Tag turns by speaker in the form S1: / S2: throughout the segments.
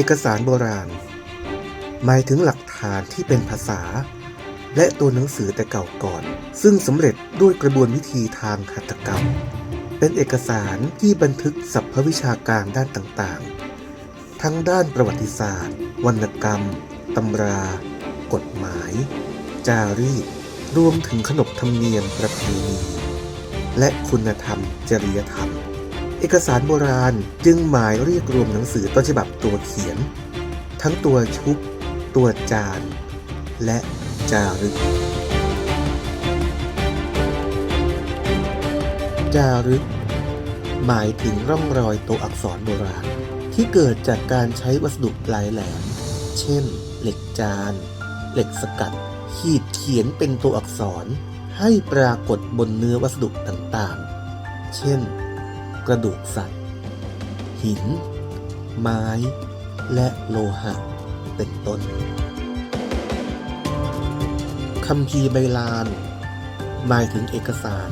S1: เอกสารโบราณ หมายถึงหลักฐานที่เป็นภาษา และตัวหนังสือแต่เก่าก่อน ซึ่งสำเร็จด้วยกระบวนวิธีทางหัตถกรรม เป็นเอกสารที่บันทึกสรรพวิชาการด้านต่างๆ ทั้งด้านประวัติศาสตร์ วรรณกรรมตำรา กฎหมาย จารีต รวมถึงขนบธรรมเนียมประเพณีและคุณธรรมจริยธรรม เอกสารโบราณจึงหมายเรียกรวมหนังสือต้นฉบับตัวเขียน ทั้งตัวชุบ ตัวจาน และจารึก จารึก หมายถึงร่องรอยตัวอักษรโบราณ ที่เกิดจากการใช้วัสดุปลายแหลม เช่น เหล็กจาน เหล็กสกัด ขีดเขียนเป็นตัวอักษรให้ปรากฏบนเนื้อวัสดุต่างๆ เช่น กระดูกสัตว์ หิน ไม้ และโลหะ เป็นต้นคัมภีร์ใบลาน หมายถึงเอกสาร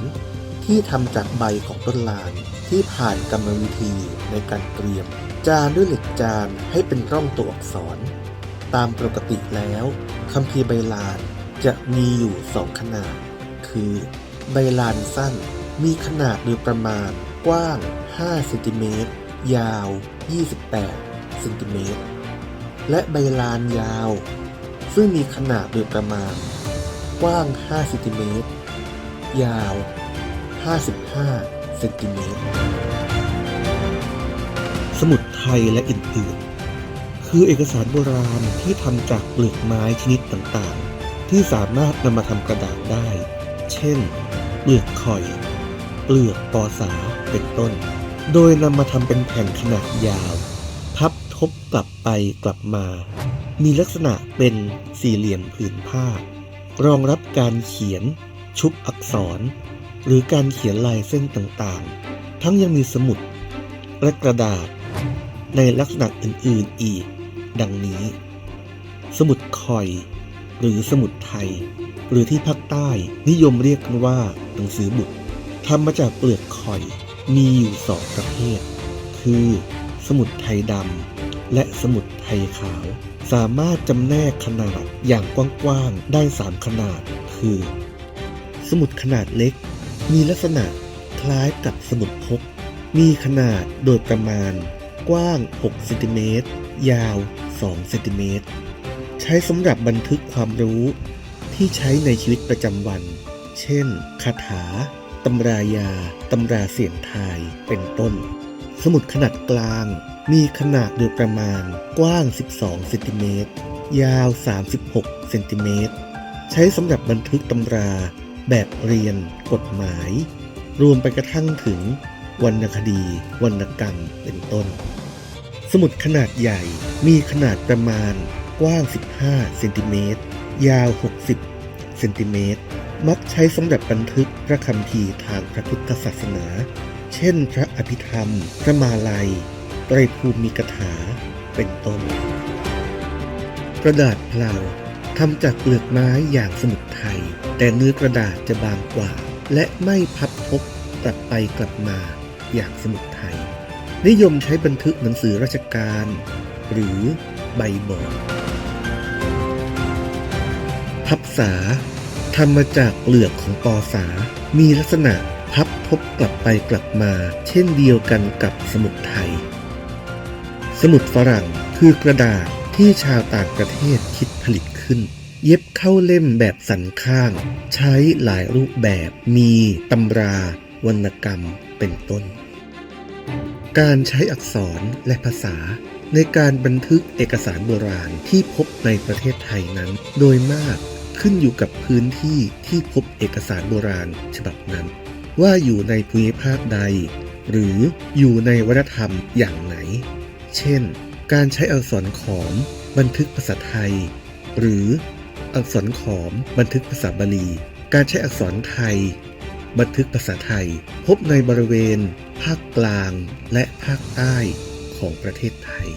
S1: ที่ทำจากใบของต้นลานที่ผ่านกรรมวิธีในการเตรียม จานด้วยเหล็กจานให้เป็นร่องตัวอักษร ตามปกติแล้วคัมภีร์ใบลานจะมีอยู่สองขนาด คือ ใบลานสั้นมีขนาดโดยประมาณ กว้าง 5 เซนติเมตร ยาว 28 เซนติเมตร และใบลานยาว ซึ่งมีขนาดโดยประมาณ กว้าง 5 เซนติเมตร ยาว 55 เซนติเมตร สมุดไทยและอื่น ๆ คือเอกสารโบราณที่ทำจากเปลือกไม้ชนิดต่าง ๆ ที่สามารถนำมาทำกระดาษได้ เช่น เปลือกข่อย เปลือกปอสา เป็นต้น โดยนำมาทำเป็นแผ่นขนาดยาว พับทบกลับไปกลับมา มีลักษณะเป็นสี่เหลี่ยมผืนผ้า รองรับการเขียน ชุบอักษร หรือการเขียนลายเส้นต่างๆ ทั้งยังมีสมุดและกระดาษ ในลักษณะอื่นๆอีก ดังนี้ สมุดคอย หรือสมุดไทย หรือที่ภาคใต้นิยมเรียกกันว่าหนังสือบุตรทำมาจากเปลือกคอย มีอยู่สองประเภท คือ สมุดไทยดำและสมุดไทยขาว สามารถจำแนกขนาดอย่างกว้างๆได้ 3 ขนาด คือ สมุดขนาดเล็ก มีลักษณะคล้ายกับสมุดพก มีขนาดโดยประมาณ กว้าง 6 เซนติเมตร ยาว 2 เซนติเมตร ใช้สำหรับบันทึกความรู้ที่ใช้ในชีวิตประจำวัน เช่น คาถา ตำรายา ตำราเสียงทาย เป็นต้น สมุดขนาดกลาง มีขนาดโดยประมาณกว้าง 12 เซนติเมตร ยาว 36 เซนติเมตร ใช้สำหรับบันทึกตำรา แบบเรียน กฎหมาย รวมไปกระทั่งถึง วรรณคดี วรรณกรรม เป็นต้น สมุดขนาดใหญ่ มีขนาดประมาณกว้าง 15 เซนติเมตร ยาว 60 เซนติเมตร มักใช้สำหรับบันทึกพระคัมภีทางพระพุทธศาสนา เช่น พระอภิธรรม พระมาลัยไตรภูมิกถา เป็นต้น กระดาษเพลาทำจากเปลือกไม้อย่างสมุดไทย แต่เนื้อกระดาษจะบางกว่า และไม่พับทบกลับไปกลับมาอย่างสมุดไทย นิยมใช้บันทึกหนังสือราชการ หรือใบบอก พับษาทำมาจากเปลือกของปอสา มีลักษณะพับทบกลับไปกลับมา เช่นเดียวกันกับสมุดไทย สมุดฝรั่งคือกระดาษที่ชาวต่างประเทศคิดผลิตขึ้น เย็บเข้าเล่มแบบสันข้าง ใช้หลายรูปแบบมีตำรา วรรณกรรมเป็นต้น การใช้อักษรและภาษาในการบันทึกเอกสารโบราณที่พบในประเทศไทยนั้น โดยมาก ขึ้นอยู่กับพื้นที่ที่พบเอกสารโบราณฉบับนั้น ว่าอยู่ในภูมิภาคใด หรืออยู่ในวัฒนธรรมอย่างไหน เช่น การใช้อักษรขอมบันทึกภาษาไทย หรืออักษรขอมบันทึกภาษาบาลี การใช้อักษรไทย บันทึกภาษาไทย พบในบริเวณ ภาคกลางและภาคใต้ของประเทศไทย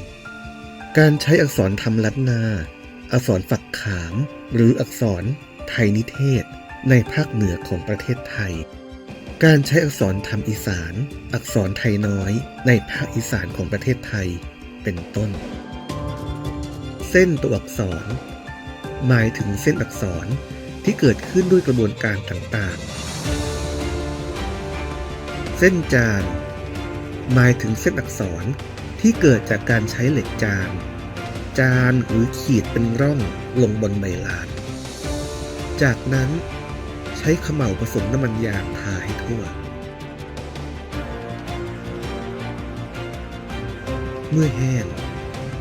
S1: การใช้อักษรทำล้านนา อักษรฝักขาม หรืออักษรไทยนิเทศ ในภาคเหนือของประเทศไทย การใช้อักษรทำอีสาน อักษรไทยน้อยในภาคอีสานของประเทศไทย เป็นต้น เส้นตัวอักษร หมายถึงเส้นอักษรที่เกิดขึ้นด้วยกระบวนการต่างๆ เส้นจาน หมายถึงเส้นอักษรที่เกิดจากการใช้เหล็กจาน จานหรือขีดเป็นร่องลงบนใบลาน จากนั้นใช้เขม่าผสมน้ำมันยางทาให้ทั่ว เมื่อแห้ง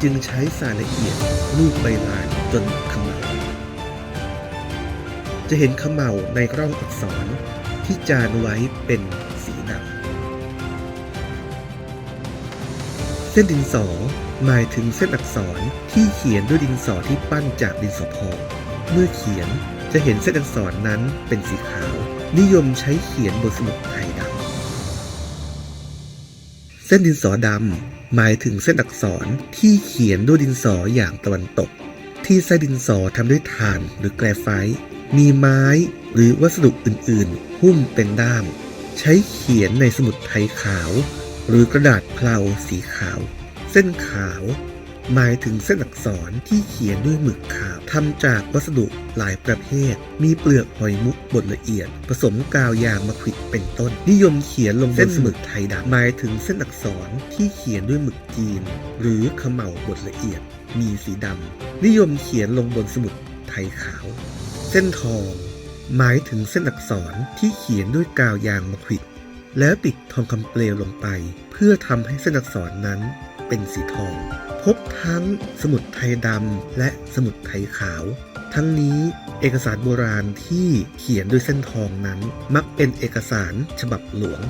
S1: จึงใช้สายละเอียดลูบใบลานจนขมาจะเห็นเขม่าในร่องอักษรที่จานไว้เป็น เส้นดินสอ หมายถึงเส้นอักษรที่เขียนด้วยดินสอที่ปั้นจากดินสอพองเมื่อเขียนจะเห็นเส้นอักษรนั้นเป็นสีขาว นิยมใช้เขียนบนสมุดไทยดำเส้นดินสอดำหมายถึงเส้นอักษรที่เขียนด้วยดินสออย่างตะวันตก ที่ไส้ดินสอทำด้วยถ่านหรือแกรไฟต์มีไม้หรือวัสดุอื่นๆ หุ้มเป็นด้าม ใช้เขียนในสมุดไทยขาว หรือกระดาษเพลาสีขาว เส้นขาว หมายถึงเส้นอักษรที่เขียนด้วยหมึกขาวทำจากวัสดุหลายประเภท มีเปลือกหอยมุกบดละเอียด ผสมกาวยางมะขวิดเป็นต้น นิยมเขียนลงบนสมุดไทยดำหมายถึงเส้นอักษรที่เขียนด้วยหมึกจีน หรือเขม่าบดละเอียด มีสีดำนิยมเขียนลงบนสมุดไทยขาว เส้นทองหมายถึงเส้นอักษรที่เขียนด้วยกาวยางมะขวิด แล้วติดทองคำเปลวลงไป เพื่อทำให้เส้นอักษรนั้นเป็นสีทอง พบทั้งสมุดไทยดำและสมุดไทยขาว ทั้งนี้เอกสารโบราณที่เขียนด้วยเส้นทองนั้น มักเป็นเอกสารฉบับหลวง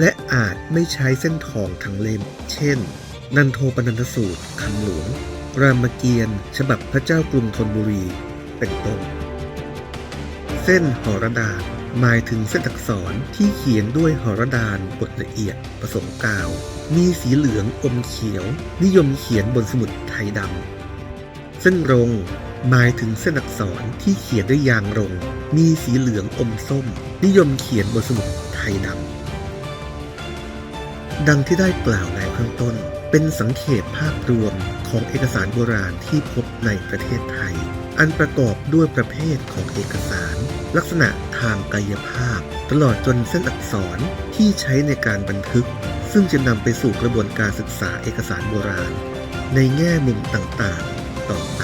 S1: และอาจไม่ใช้เส้นทองทั้งเล่ม เช่น นันโทปนันทสูตรคำหลวง รามเกียรติ์ฉบับพระเจ้ากรุงธนบุรี เป็นต้น เส้นหอระดา หมายถึงเส้นอักษรที่เขียนด้วยหอระดานบทละเอียดผสมกาว มีสีเหลืองอมเขียว นิยมเขียนบนสมุดไทยดำเส้นรงหมายถึงเส้นอักษรที่เขียนด้วยยางรง มีสีเหลืองอมส้ม นิยมเขียนบนสมุดไทยดำดังที่ได้กล่าวในข้างต้น เป็นสังเขปภาพรวมของเอกสารโบราณที่พบในประเทศไทย อันประกอบด้วยประเภทของเอกสาร ลักษณะทางกายภาพ ตลอดจนเส้นอักษรที่ใช้ในการบันทึก ซึ่งจะนำไปสู่กระบวนการศึกษาเอกสารโบราณ ในแง่มุมต่างๆ ต่อไป